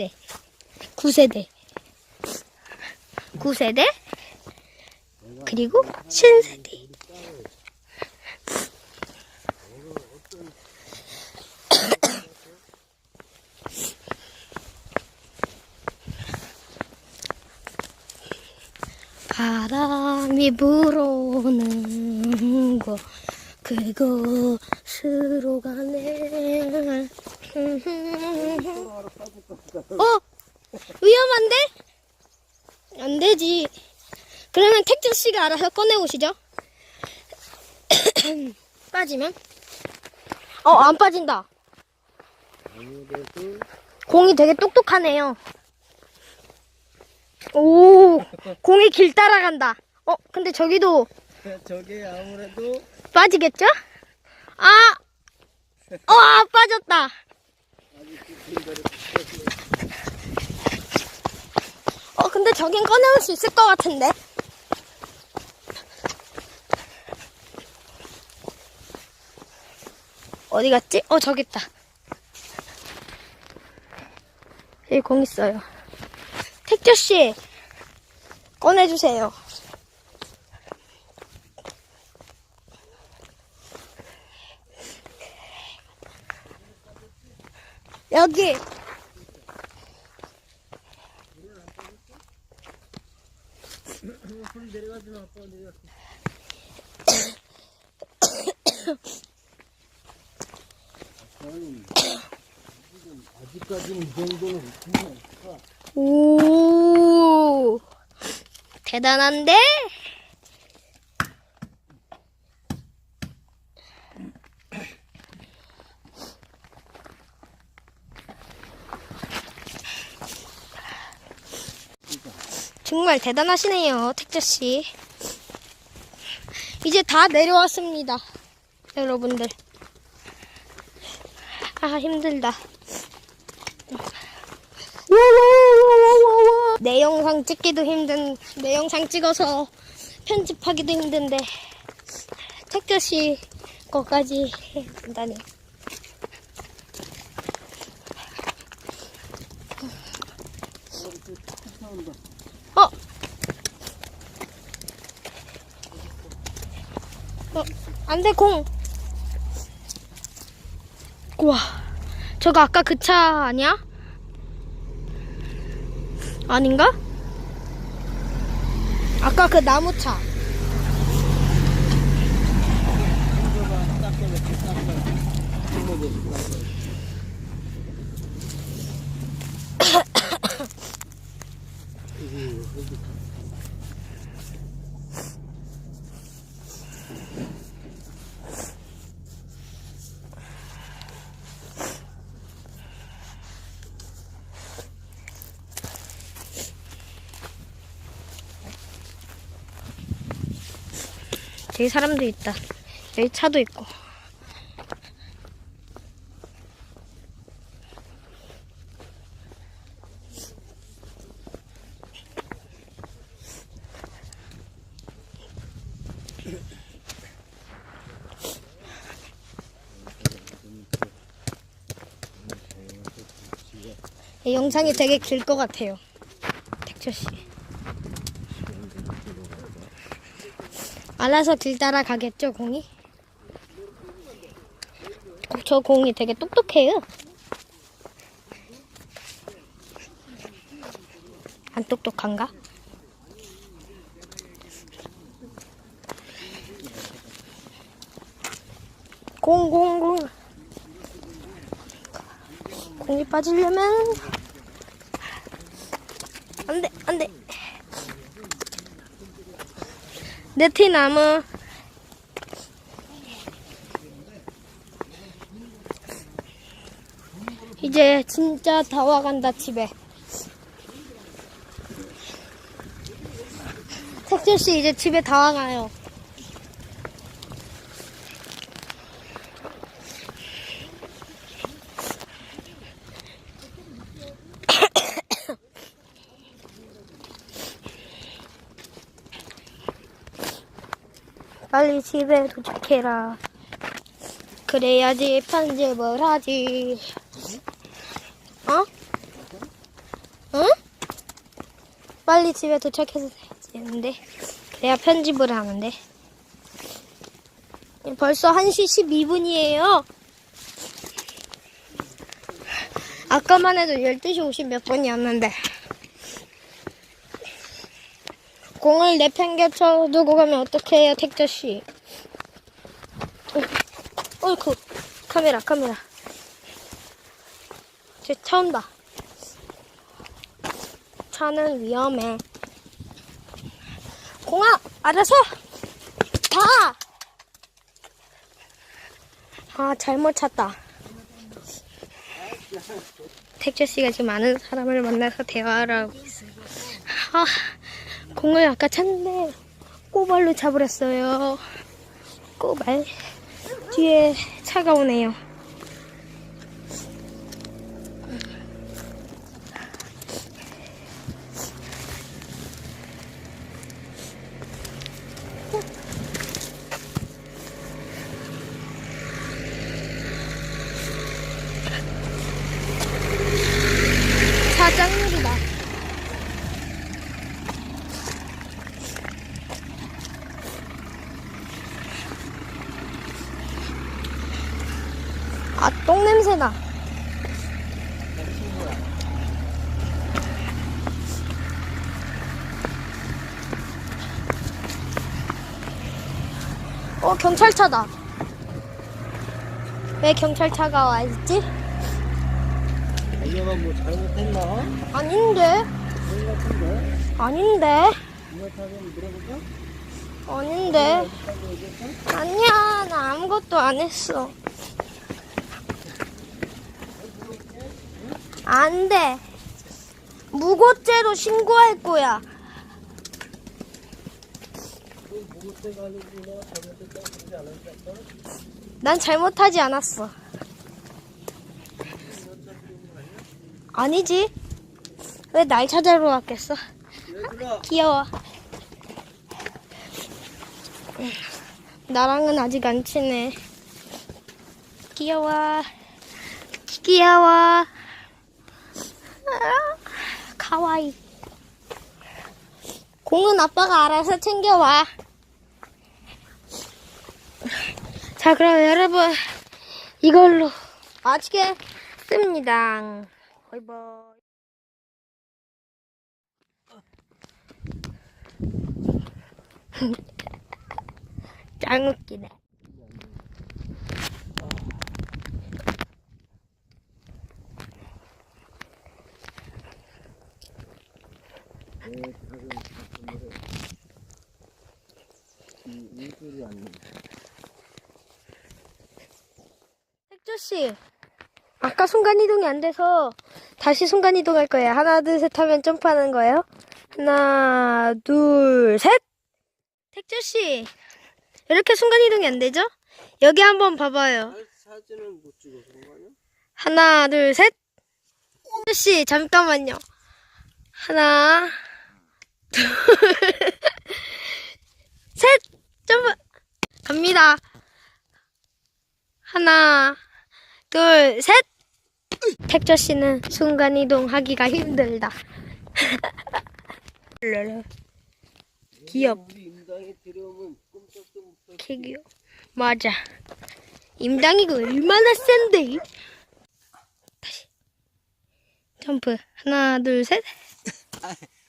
네. 9세대. 9세대. 그리고 신세대. 바람이 불어오는 곳 그곳으로 가네 어? 위험한데? 안 되지 그러면 택주 씨가 알아서 꺼내오시죠 빠지면 어 안 빠진다 아무래도 공이 되게 똑똑하네요 오 공이 길 따라간다 어 근데 저기도 저게 아무래도 빠지겠죠? 아! 어, 아, 빠졌다. 어, 근데 저긴 꺼내올 수 있을 것 같은데? 어디 갔지? 어, 저기 있다. 여기 공 있어요. 택주씨, 꺼내주세요. 여기. 아직까지는 이 정도는 그냥 오. 대단한데? 정말 대단하시네요, 택자씨. 이제 다 내려왔습니다. 여러분들. 아, 힘들다. 내 영상 찍기도 힘든, 내 영상 찍어서 편집하기도 힘든데, 택자씨 거까지 해야 된다니. 어? 어, 안 돼, 공. 우와, 저거 아까 그 차 아니야? 아닌가? 아까 그 나무차. 저기 사람도 있다. 여기 차도 있고. 이 영상이 되게 길 것 같아요. 택초 씨. 알아서 길 따라 가겠죠, 공이? 어, 저 공이 되게 똑똑해요. 안 똑똑한가? 공, 공, 공. 공이 빠지려면 안 돼, 안 돼. 네티 나무. 이제 진짜 다 와간다 집에. 석준 씨 이제 집에 다 와가요. 빨리 집에 도착해라. 그래야지 편집을 하지. 어? 응? 빨리 집에 도착해서 되는데 그래야 편집을 하는데 벌써 1시 12분이에요 아까만 해도 12시 50 몇 분이었는데 공을 내팽개쳐 두고 가면 어떡해요 택저씨? 어이쿠 카메라 카메라. 쟤차 온다. 차는 위험해. 공아 알아서 봐! 아 잘못 찼다. 택저씨가 지금 많은 사람을 만나서 대화를 하고 있어요. 아 공을 아까 찼는데 꼬발로 차버렸어요. 꼬발 뒤에 차가 오네요 차 짱놀이다 아, 똥 냄새나. 어, 경찰차다. 왜 경찰차가 와 있지? 얘가 뭐 잘못했나? 아닌데? 그런 것 같은데? 아닌데? 이렇다면 물어볼까? 아닌데? 어디까지 얘기했어? 아니야, 나 아무것도 안 했어. 안 돼. 무고죄로 신고할 거야. 난 잘못하지 않았어. 아니지. 왜 날 찾아러 왔겠어? 귀여워. 나랑은 아직 안 친해. 귀여워. 귀여워. 아, 가와이. 공은 아빠가 알아서 챙겨와. 자, 그럼 여러분, 이걸로 마치겠습니다. 바이바이. 짱 웃기네. 작은 이 아닙니다. 택조 씨, 아까 순간 이동이 안 돼서 다시 순간 이동할 거예요. 하나, 둘, 셋 하면 점프하는 거예요. 하나, 둘, 셋! 택조 씨, 이렇게 순간 이동이 안 되죠? 여기 한번 봐봐요. 사진은 못 찍어서 그런 거 아니야? 하나, 둘, 셋! 택조 씨, 잠깐만요. 하나, 둘, 셋! 점프! 갑니다. 하나, 둘, 셋! 택조 씨는 순간 이동 하기가 힘들다. 못하고 개귀여. 맞아. 임당이가 얼마나 센데? 다시. 점프. 하나, 둘, 셋.